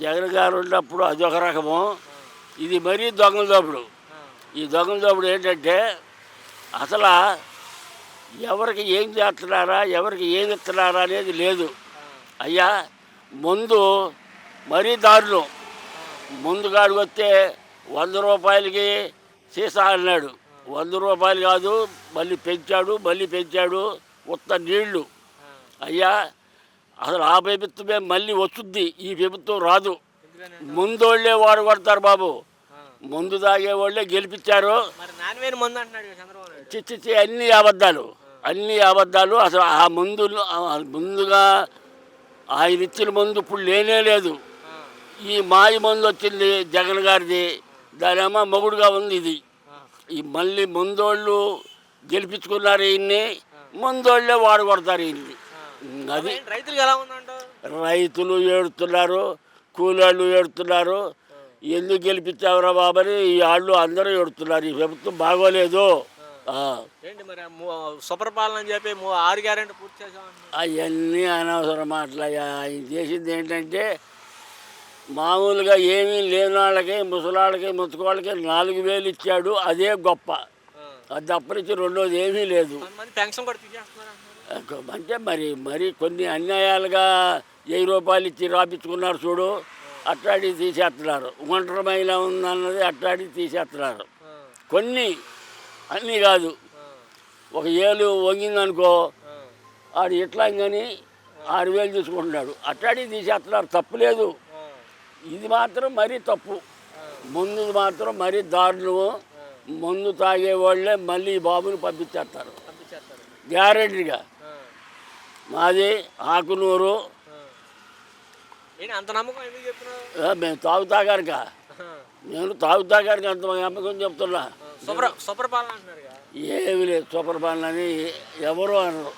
జగన్ గారు ఉన్నప్పుడు అదొక రకము. ఇది మరీ దొంగల దోపుడు ఈ దొంగల దోపుడు ఏంటంటే అసలు ఎవరికి ఏం చేస్తున్నారా ఎవరికి ఏం ఇస్తున్నారా అనేది లేదు. అయ్యా ముందు మరీ దారుణం. ముందు వస్తే వంద రూపాయలకి సీసా అన్నాడు. వంద రూపాయలు కాదు మళ్ళీ పెంచాడు మళ్ళీ పెంచాడు ఉత్త నీళ్ళు. అయ్యా అసలు ఆ ప్రభుత్వమే మళ్ళీ వస్తుంది. ఈ ప్రభుత్వం రాదు. ముందోళ్ళే వాడు కొడతారు బాబు. ముందు తాగేవాళ్ళే గెలిపించారు ముందు కదా చంద్రబాబు నాయుడు. చిచ్చి అన్ని అబద్ధాలు. అన్ని అబద్ధాలు. అసలు ఆ ముందు ముందుగా ఆయన ఇచ్చిన ముందు ఇప్పుడు లేనే లేదు. ఈ మాయ మందు వచ్చింది జగన్ గారిది. దానేమో మొగుడుగా ఉంది ఇది. ఈ మళ్ళీ ముందోళ్ళు గెలిపించుకున్నారు ఈయన్ని. ముందోళ్ళే వాడు కొడతారు ఈయన్ని అది రైతులకు ఎలా ఉందంటావు రైతులు ఏడుతున్నారు కూలోళ్ళు ఏడుతున్నారు. ఎందుకు గెలిపించావురా బాబని? ఈ వాళ్ళు అందరూ ఏడుతున్నారు. ఈ ప్రభుత్వం బాగోలేదు. ఏంటి మరి? సుపరిపాలన చెప్పి ఆరు గ్యారెంటీ పూర్తి అవన్నీ అనవసరం మాటలయ్యా ఆయన చేసింది ఏంటంటే మామూలుగా ఏమీ లేని వాళ్ళకి ముసలాళ్ళకి ముతుకోళ్ళకి నాలుగు వేలు ఇచ్చాడు. అదే గొప్ప. అది తప్పనిచ్చి రెండోది ఏమీ లేదు. పెన్షన్ కూడా. అంటే మరి మరి కొన్ని అన్యాయాలుగా వెయ్యి రూపాయలు ఇచ్చి రాపించుకున్నారు చూడు అట్లాంటివి తీసేస్తున్నారు. ఒంటరి మహిళ ఉందన్నది అట్లాంటివి తీసేస్తున్నారు. కొన్ని అన్నీ కాదు. ఒక ఏలు వంగిందనుకో ఆడు ఎట్లా కానీ ఆరు వేలు తీసుకుంటున్నాడు. అట్లాంటివి తీసేస్తున్నారు తప్పులేదు ఇది మాత్రం మరీ తప్పు. ముందు మాత్రం మరీ దారుణము. మందు తాగే వాళ్ళే మళ్ళీ బాబుని పంపించేస్తారు. గ్యారెంటీగా. మాది ఆకునూరు. ఆ. ఏంటి అంత నమ్మకం ఎందుకు చెప్తున్నావు? ఆ, మేము తాగుతా కనుక నేను తాగుతా కనుక అంత నమ్మకం చెప్తున్నా. అంటున్నారు కదా ఏమి లేదు సూపర్ అని ఎవరు అనరు.